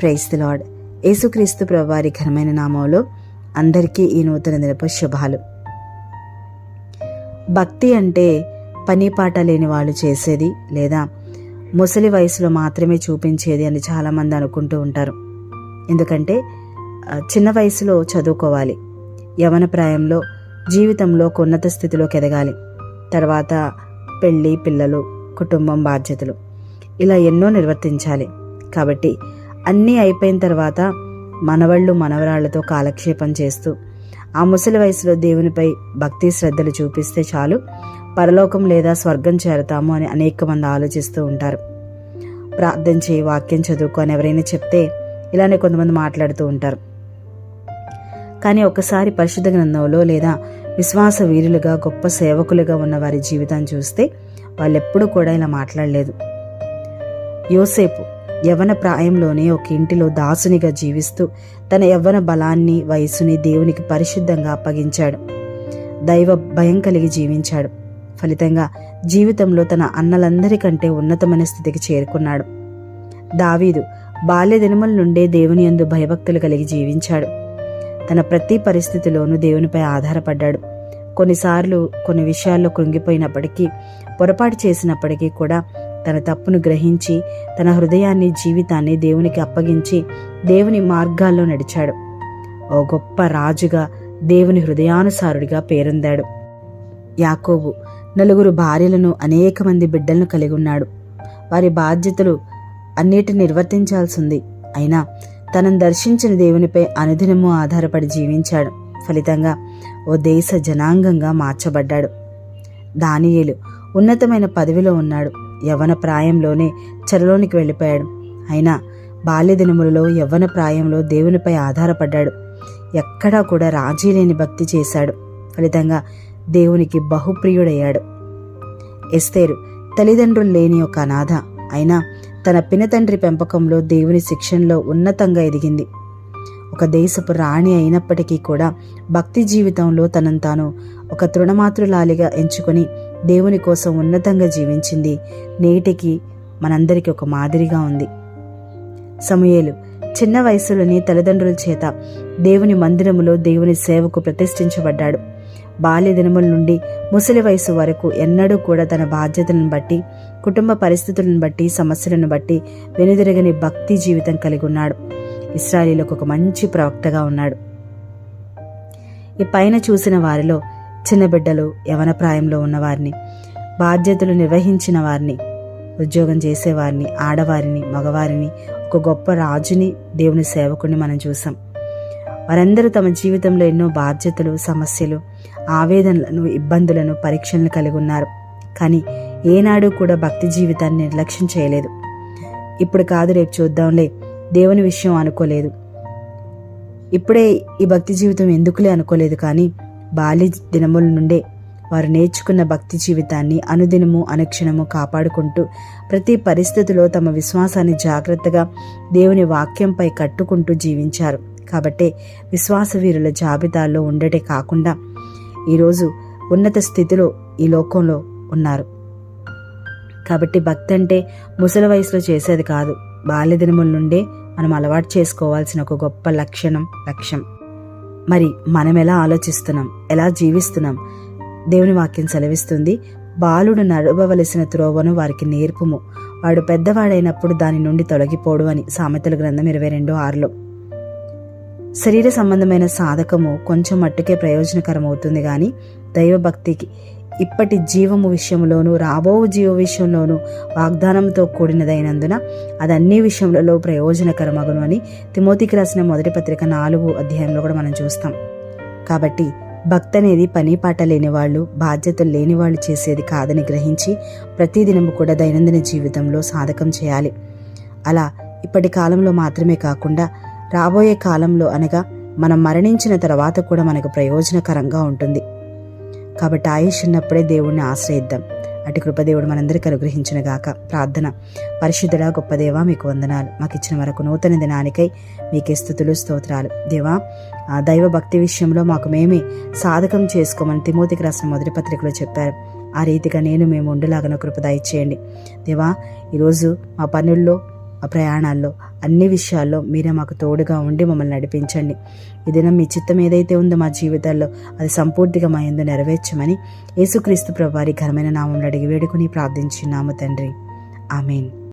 Price lord. యేసుక్రీస్తు ప్రభువారి ఘనమైన నామంలో అందరికీ ఈ నూతన దినపు శుభాలు. భక్తి అంటే పని పాట లేని వాళ్ళు చేసేది లేదా ముసలి వయసులో మాత్రమే చూపించేది అని చాలామంది అనుకుంటూ ఉంటారు. ఎందుకంటే చిన్న వయసులో చదువుకోవాలి. యవన ప్రాయంలో జీవితంలో ఒక ఉన్నత స్థితిలోకి ఎదగాలి. తర్వాత పెళ్ళి పిల్లలు కుటుంబం బాధ్యతలు ఇలా ఎన్నో నిర్వర్తించాలి. కాబట్టి అన్నీ అయిపోయిన తర్వాత మనవళ్ళు మనవరాళ్ళతో కాలక్షేపం చేస్తూ ఆ ముసలి వయసులో దేవునిపై భక్తి శ్రద్ధలు చూపిస్తే చాలు పరలోకం లేదా స్వర్గం చేరతాము అని అనేక మంది ఆలోచిస్తూ ఉంటారు. ప్రార్థన చేయి వాక్యం చదువుకో అని ఎవరైనా చెప్తే ఇలానే కొంతమంది మాట్లాడుతూ ఉంటారు. కానీ ఒకసారి పరిశుద్ధ గ్రంథంలో లేదా విశ్వాస వీరులుగా గొప్ప సేవకులుగా ఉన్న వారి జీవితాన్ని చూస్తే వాళ్ళెప్పుడూ కూడా ఇలా మాట్లాడలేదు. యోసేపు యవన ప్రాయంలోనే ఒక ఇంటిలో దాసునిగా జీవిస్తూ తన యవ్వన బలాన్ని వయసుని దేవునికి పరిశుద్ధంగా అప్పగించాడు. దైవ భయం కలిగి జీవించాడు. ఫలితంగా జీవితంలో తన అన్నలందరికంటే ఉన్నతమైన స్థితికి చేరుకున్నాడు. దావీదు బాల్య దినముల నుండే దేవుని యందు భయభక్తులు కలిగి జీవించాడు. తన ప్రతి పరిస్థితిలోనూ దేవునిపై ఆధారపడ్డాడు. కొన్నిసార్లు కొన్ని విషయాల్లో కృంగిపోయినప్పటికీ పొరపాటు చేసినప్పటికీ కూడా తన తప్పును గ్రహించి తన హృదయాన్ని జీవితాన్ని దేవునికి అప్పగించి దేవుని మార్గాల్లో నడిచాడు. ఓ గొప్ప రాజుగా దేవుని హృదయానుసారుడిగా పేరొందాడు. యాకోబు నలుగురు భార్యలను అనేక మంది బిడ్డలను కలిగి ఉన్నాడు. వారి బాధ్యతలు అన్నిటిని నిర్వర్తించాల్సింది. అయినా తనను దర్శించిన దేవునిపై అనుదినము ఆధారపడి జీవించాడు. ఫలితంగా ఓ దేశ జనాంగంగా మార్చబడ్డాడు. దానియేలు ఉన్నతమైన పదవిలో ఉన్నాడు. యవ్వన ప్రాయంలోనే చెరలోనికి వెళ్ళిపోయాడు. అయినా బాల్య దినములలో యవ్వన ప్రాయంలో దేవునిపై ఆధారపడ్డాడు. ఎక్కడా కూడా రాజీ లేని భక్తి చేశాడు. ఫలితంగా దేవునికి బహుప్రియుడయ్యాడు. ఎస్తేరు తల్లిదండ్రులు లేని ఒక అనాథ. అయినా తన పినతండ్రి పెంపకంలో దేవుని శిక్షణలో ఉన్నతంగా ఎదిగింది. ఒక దేశపు రాణి అయినప్పటికీ కూడా భక్తి జీవితంలో తనను తాను ఒక తృణమాతృలాలిగా ఎంచుకొని దేవుని కోసం ఉన్నతంగా జీవించింది. నేటికి మనందరికీ ఒక మాదిరిగా ఉంది. సమయలు చిన్న వయసులోనే తల్లిదండ్రుల చేత దేవుని మందిరములో దేవుని సేవకు ప్రతిష్ఠించబడ్డాడు. బాల్య దినముల నుండి ముసలి వయసు వరకు ఎన్నడూ కూడా తన బాధ్యతలను బట్టి కుటుంబ పరిస్థితులను బట్టి సమస్యలను బట్టి వెనుదిరగని భక్తి జీవితం కలిగి ఉన్నాడు. ఇస్రాయిలకు ఒక మంచి ప్రవక్తగా ఉన్నాడు. ఈ పైన చూసిన వారిలో చిన్న బిడ్డలు యవన ప్రాయంలో ఉన్నవారిని బాధ్యతలు నిర్వహించిన వారిని ఉద్యోగం చేసేవారిని ఆడవారిని మగవారిని ఒక గొప్ప రాజుని దేవుని సేవకుని మనం చూసాం. వారందరూ తమ జీవితంలో ఎన్నో బాధ్యతలు సమస్యలు ఆవేదనలను ఇబ్బందులను పరీక్షలను కలిగి ఉన్నారు. కానీ ఏనాడు కూడా భక్తి జీవితాన్ని నిర్లక్ష్యం చేయలేదు. ఇప్పుడు కాదు రేపు చూద్దాంలే దేవుని విషయం అనుకోలేదు. ఇప్పుడే ఈ భక్తి జీవితం ఎందుకులే అనుకోలేదు కానీ బాల్య దినముల నుండే వారు నేర్చుకున్న భక్తి జీవితాన్ని అనుదినము అనుక్షణము కాపాడుకుంటూ ప్రతి పరిస్థితిలో తమ విశ్వాసాన్ని జాగ్రత్తగా దేవుని వాక్యంపై కట్టుకుంటూ జీవించారు. కాబట్టే విశ్వాసవీరుల జాబితాలో ఉండటే కాకుండా ఈరోజు ఉన్నత స్థితిలో ఈ లోకంలో ఉన్నారు. కాబట్టి భక్తి అంటే ముసలి వయసులో చేసేది కాదు. బాల్య దినముల నుండే మనం అలవాటు చేసుకోవాల్సిన ఒక గొప్ప లక్షణం లక్ష్యం. మరి మనం ఎలా ఆలోచిస్తున్నాం? ఎలా జీవిస్తున్నాం? దేవుని వాక్యం సెలవిస్తుంది. బాలుడు నడవవలసిన త్రోవను వారికి నేర్పుము. వాడు పెద్దవాడైనప్పుడు దాని నుండి తొలగిపోడు అని సామెతల గ్రంథం ఇరవై రెండు ఆరులో. శరీర సంబంధమైన సాధకము కొంచెం మట్టుకే ప్రయోజనకరం అవుతుంది కానీ దైవభక్తికి ఇప్పటి జీవము విషయంలోనూ రాబో జీవ విషయంలోనూ వాగ్దానంతో కూడినదైనందున అది అన్ని విషయంలో ప్రయోజనకరమగును అని తిమోతికి రాసిన మొదటి పత్రిక నాలుగు అధ్యాయంలో కూడా మనం చూస్తాం. కాబట్టి భక్తి అనేది పని పాట లేని వాళ్ళు బాధ్యతలు లేని వాళ్ళు చేసేది కాదని గ్రహించి ప్రతిదినము కూడా దైనందిన జీవితంలో సాధకం చేయాలి. అలా ఇప్పటి కాలంలో మాత్రమే కాకుండా రాబోయే కాలంలో అనగా మనం మరణించిన తర్వాత కూడా మనకు ప్రయోజనకరంగా ఉంటుంది. కాబట్టి ఆయుష్ ఉన్నప్పుడే దేవుణ్ణి ఆశ్రయిద్దాం. అటు కృపదేవుడు మనందరికీ అనుగ్రహించిన గాక. ప్రార్థన. పరిశుద్ధుడా గొప్ప దేవా మీకు వందనాలు. మాకు ఇచ్చిన వరకు నూతన దినానికై మీకే స్థుతులు స్తోత్రాలు. దేవా ఆ దైవ భక్తి విషయంలో మాకు మేమే సాధకం చేసుకోమని తిమోతికి రాసిన మొదటి పత్రికలో చెప్పారు. ఆ రీతిగా నేను మేము ఉండలాగన కృప దయచేయండి. దేవా ఈరోజు మా పనుల్లో ప్రయాణాల్లో అన్ని విషయాల్లో మీరే మాకు తోడుగా ఉండి మమ్మల్ని నడిపించండి. ఏదైనా మీ చిత్తం ఏదైతే ఉందో మా జీవితాల్లో అది సంపూర్తిగా మా ఎందు నెరవేర్చమని యేసుక్రీస్తు ప్రభువారి ఘనమైన నామంలో అడిగి వేడుకుని ప్రార్థించున్నాము తండ్రి. ఆమెన్.